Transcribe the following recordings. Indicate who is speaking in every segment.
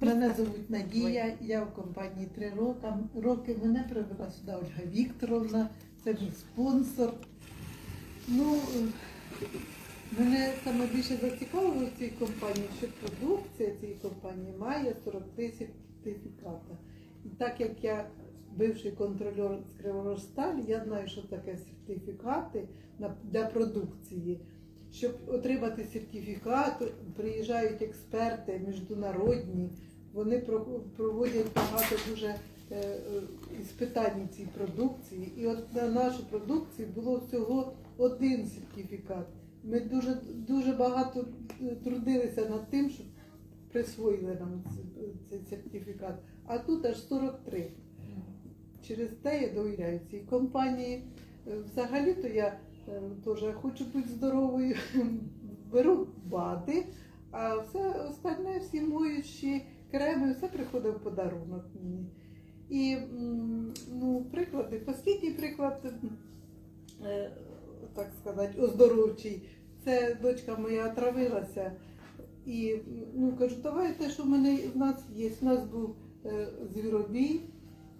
Speaker 1: Мене звуть Надія, я в компанії три роки. роки. Мене привела сюди Ольга Вікторовна, це мій спонсор. Ну, мене саме більше зацікавило в цій компанії, що продукція цієї компанії має 43 сертифіката. І так як я бивший контролер з Криворожсталі, я знаю, що таке сертифікати для продукції. Щоб отримати сертифікат, приїжджають експерти міжнародні, вони про- проводять багато дуже е, е, іспитань цій продукції. І от на нашу продукцію було всього один сертифікат. Ми дуже, дуже багато е, трудилися над тим, щоб присвоїли нам цей сертифікат. А тут аж 43. Через те я довіряю цій компанії. Взагалі-то я е, теж хочу бути здоровою, беру БАДи, а все остальне, всі моючі креми, все приходить в подарунок мені. І ну, приклади, останній приклад, е, так сказати, оздоровчий. Це дочка моя отравилася. І ну, кажу, давайте, що в мене в нас є. У нас був е, звіробій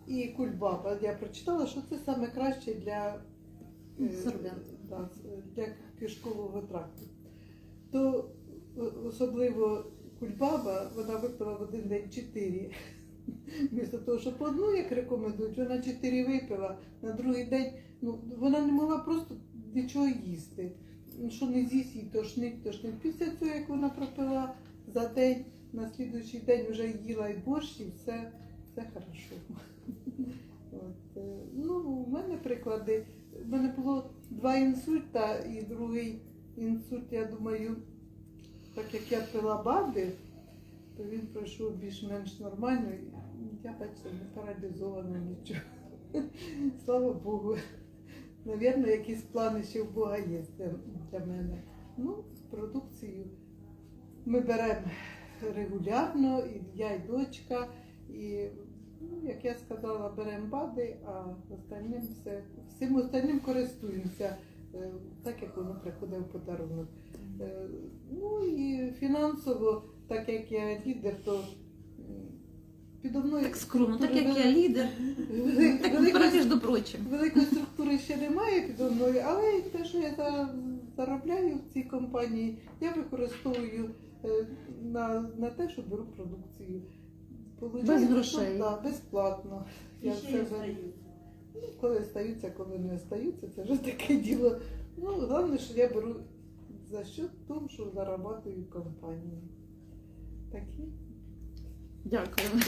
Speaker 1: і кульбаба. Я прочитала, що це саме краще для, е. Да, для кишкового тракту. То е, особливо кульбаба, вона випила в один день чотири. Вмісто того, щоб одну, як рекомендують, вона чотири випила. На другий день ну, вона не могла просто нічого їсти. Ну, Що не з'їсть їй тошнить, тошнить. Після цього, як вона пропила за день, на слідуючий день вже їла і борщ, і все, все хорошо. От, е, ну, у мене приклади. У мене було два інсульта, і другий інсульт, я думаю, так як я пила баби, то він пройшов більш-менш нормально. Я бачите, не паралізована нічого. Слава Богу. Навірно, якісь плани ще в Бога є для, для мене. Ну, продукцію ми беремо регулярно, і я і дочка, і, ну, як я сказала, беремо БАДи, а остальним все, всім остальним користуємося, е, так як воно приходить в подарунок. Е, Ну і фінансово, так як я лідер, то підо мною
Speaker 2: Так скромно, так як я лідер,
Speaker 1: Вели-
Speaker 2: так
Speaker 1: великої,
Speaker 2: прочим.
Speaker 1: великої структури ще немає підо мною, але те, що я за- заробляю в цій компанії, я використовую е, на, на те, що беру продукцію.
Speaker 2: Без грошей.
Speaker 1: Да, безплатно. Я
Speaker 3: ще й остаються.
Speaker 1: Ну, коли остаються, коли не остаються, це вже таке діло. Ну, головне, що я беру за що тому, що зарабатую в компанії. Такі.
Speaker 2: Дякую.
Speaker 1: Дякую.